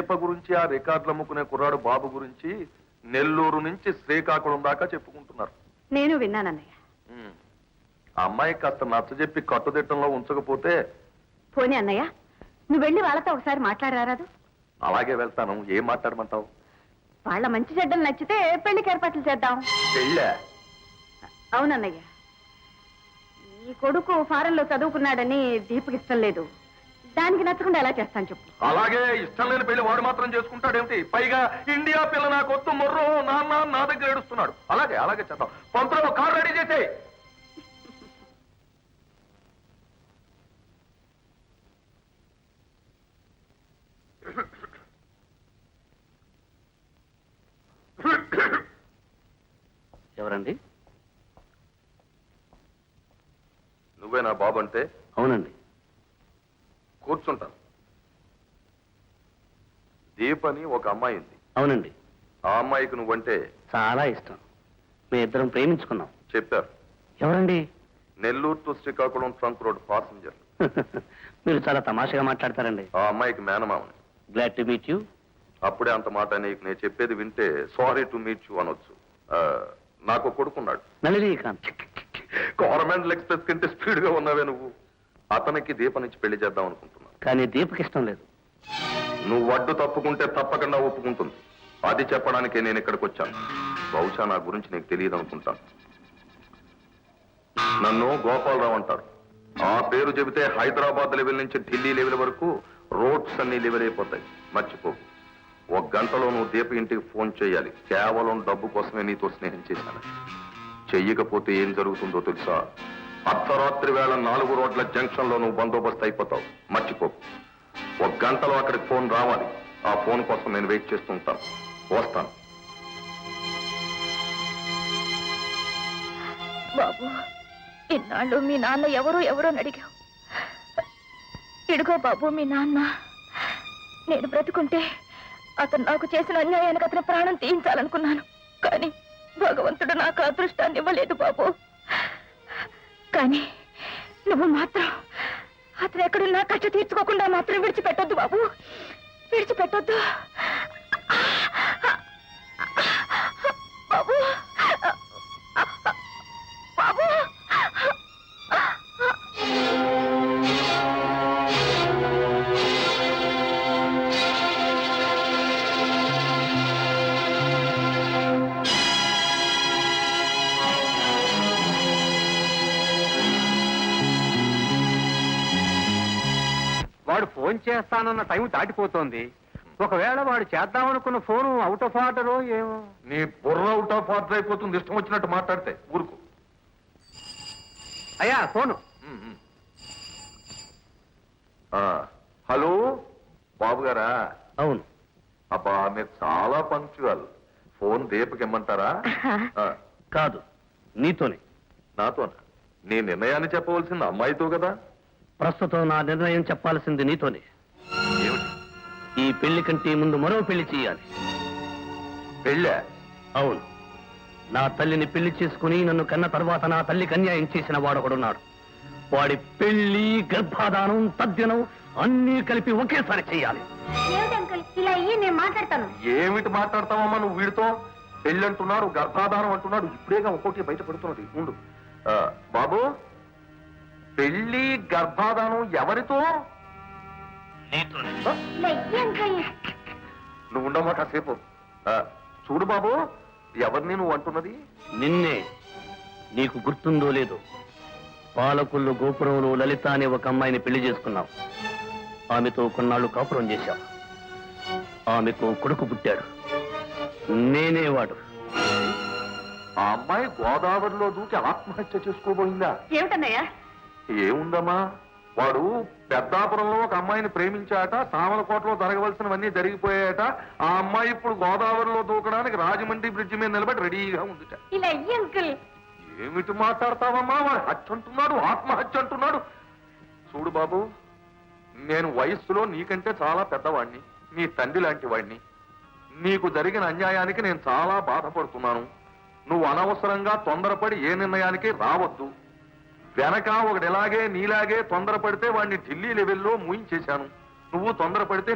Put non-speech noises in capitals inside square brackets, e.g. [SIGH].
దీప గురించి ఆ రికార్డులు అమ్ముకునే కుర్రాడు బాబు గురించి నెల్లూరు నుంచి శ్రీకాకుళం దాకా చెప్పుకుంటున్నారు. నేను విన్నానన్నయ్య. ఉమ్. ఆ అమ్మాయి కాస్త నచ్చజెప్పి కట్టుదిట్టంలో ఉంచకపోతే పోనీ అన్నయ్య నువ్వు వెళ్ళి వాళ్ళతో ఒకసారి మాట్లాడరాదు అలాగే వెళ్తాను. ఏం మాట్లాడమంటావు? వాళ్ళ మంచి చెడ్డలు నచ్చితే పెళ్ళికి ఏర్పాట్లు చేద్దాం. పెళ్ళా? అవునన్నయ్య. ఈ కొడుకు ఫారెన్లో చదువుకున్నాడని దీపకి ఇష్టం లేదు. దానికి నచ్చకుండా ఎలా చేస్తాను చెప్పు. అలాగే ఇష్టం లేని పెళ్ళి వాడు మాత్రం చేసుకుంటాడేమిటి? పైగా ఇండియా పిల్ల నా కొత్త మొర్రో నాన్న నా దగ్గర ఏడుస్తున్నాడు. అలాగే అలాగే చేద్దాం. పంతులు కార్ రెడీ చేసే. ఎవరండి? నువ్వే నా బాబు అంటే? అవునండి. కూర్చుంటాను. దీపని ఒక అమ్మాయి ఉంది అవునండి. ఆ అమ్మాయికి నువ్వంటే చాలా ఇష్టం. మీ ఇద్దరం ప్రేమించుకున్నాం. చెప్పారు. ఎవరండి? Nellore to Srikakulam trunk road passenger మీరు చాలా తమాషగా మాట్లాడతారండి. ఆ అమ్మాయికి మేనమామని. గ్లాడ్ టు మీట్ యూ అప్పుడే అంత మాట నీకు నేను చెప్పేది వింటే సారీ టు మీట్ యూ అనొచ్చు. ఆ, నాకు కొడుకున్నాడు. నళినీకాంత్. గవర్నమెంట్ ఎక్స్ప్రెస్ కంటే స్పీడ్గా ఉన్నావే నువ్వు. అతనికి దీప నుంచి పెళ్ళి చేద్దాం అనుకుంటున్నాను. కానీ దీపకి ఇష్టం లేదు. నువ్వు వడ్డు తప్పుకుంటే తప్పకుండా ఒప్పుకుంటుంది. అది చెప్పడానికే నేను ఇక్కడికి వచ్చాను. బహుశా నా గురించి నీకు తెలియదు అనుకుంటాను. నన్ను గోపాలరావు అంటారు. ఆ పేరు చెబితే హైదరాబాద్ లెవెల్ నుంచి ఢిల్లీ లెవెల్ వరకు రోడ్స్ అన్ని లెవెల్ అయిపోతాయి. మర్చిపో. ఒక గంటలో నువ్వు దీప ఇంటికి ఫోన్ చేయాలి. కేవలం డబ్బు కోసమే నీతో స్నేహం చేశాను. చెయ్యకపోతే ఏం జరుగుతుందో తెలుసా? అర్ధరాత్రి వేళ నాలుగు రోడ్ల జంక్షన్లో నువ్వు బందోబస్తు అయిపోతావు. మర్చిపో. ఒక గంటలో అక్కడికి ఫోన్ రావాలి. ఆ ఫోన్ కోసం నేను వెయిట్ చేస్తుంటాను వస్తాను. బాబు ఇన్నాళ్ళు మీ నాన్న ఎవరు ఎవరో అడిగావు. ఇడుగో బాబు మీ నాన్న. నేను బ్రతుకుంటే అతను నాకు చేసిన అన్యాయానికి అతని ప్రాణం తీయించాలనుకున్నాను. కానీ భగవంతుడు నాకు అదృష్టాన్ని ఇవ్వలేదు బాబు. కానీ నువ్వు మాత్రం అతను ఎక్కడున్నా కష్ట తీర్చుకోకుండా మాత్రం విడిచిపెట్టొద్దు బాబు. విడిచిపెట్టొద్దు. ఫోన్ చేస్తానన్న టైం దాటిపోతోంది. ఒకవేళ వాడు చేద్దామనుకున్న ఫోను అవుట్ ఆఫ్ ఆర్డర్ ఏమో. నీ బుర్ర అవుట్ ఆఫ్ ఆర్డర్ అయిపోతుంది ఇష్టం వచ్చినట్టు మాట్లాడితే ఊరుకు. అయ్యా ఫోను. హలో బాబు గారా? అవును. అబ్బా మీరు చాలా పంక్చువల్. ఫోన్ దీపకి ఇమ్మంటారా [LAUGHS] కాదు నీతోనే. నాతోనా? నీ నిర్ణయాన్ని చెప్పవలసింది అమ్మాయితో కదా? ప్రస్తుతం నా నిర్ణయం చెప్పాల్సింది నీతోనే. ఈ పెళ్ళి కంటే ముందు మరో పెళ్ళి చేయాలి. పెళ్ళా? అవును. నా తల్లిని పెళ్ళి చేసుకుని నన్ను కన్న తర్వాత నా తల్లికి అన్యాయం చేసిన వాడొకడున్నాడు. వాడి పెళ్ళి గర్భాధానం తద్దినం అన్నీ కలిపి ఒకేసారి చేయాలి. ఇలా అయ్యి నేను మాట్లాడతాను. ఏమిటి మాట్లాడతావమ్మా నువ్వు వీడితో? పెళ్ళి అంటున్నాడు గర్భాధానం అంటున్నాడు ఇప్పుడేగా ఒక్కొక్కటి బయట పడుతున్నది. ఉండు. బాబు? పెళ్ళి గర్భాధానం ఎవరితో? నువ్వు ఉండమ్మా కాసేపు. ఆ, చూడు బాబు ఎవరిని నువ్వు అంటున్నది? నిన్నే. నీకు గుర్తుందో లేదో. పాలకుళ్ళు గోపురంలో లలిత అనే ఒక అమ్మాయిని పెళ్ళి చేసుకున్నావు ఆమెతో కొన్నాళ్ళు కాపురం చేశావు ఆమెకు కొడుకు పుట్టాడు. నేనే వాడు ఆ అమ్మాయి గోదావరిలో దూకి ఆత్మహత్య చేసుకోబోయిందా? ఏమిటన్నయ్య? ఏముందమ్మా? వాడు పెద్దాపురంలో ఒక అమ్మాయిని ప్రేమించాట సామలకోటలో జరగవలసినవన్నీ జరిగిపోయాట ఆ అమ్మాయి ఇప్పుడు గోదావరిలో దూకడానికి రాజమండ్రి బ్రిడ్జి మీద నిలబడి రెడీగా ఉందిట. ఇలా అయ్యి అంకుల్. ఏమిటి మాట్లాడతావమ్మా? వాడు హత్య అంటున్నాడు ఆత్మహత్య అంటున్నాడు. చూడు బాబు నేను వయస్సులో నీకంటే చాలా పెద్దవాణ్ణి నీ తండ్రి లాంటి వాడిని నీకు జరిగిన అన్యాయానికి నేను చాలా బాధపడుతున్నాను. నువ్వు అనవసరంగా తొందరపడి ఏ నిర్ణయానికి రావద్దు. వెనక ఒకటి ఎలాగే నీలాగే తొందరపడితే వాడిని ఢిల్లీ లెవెల్లో మూయించేశాను. నువ్వు తొందరపడితే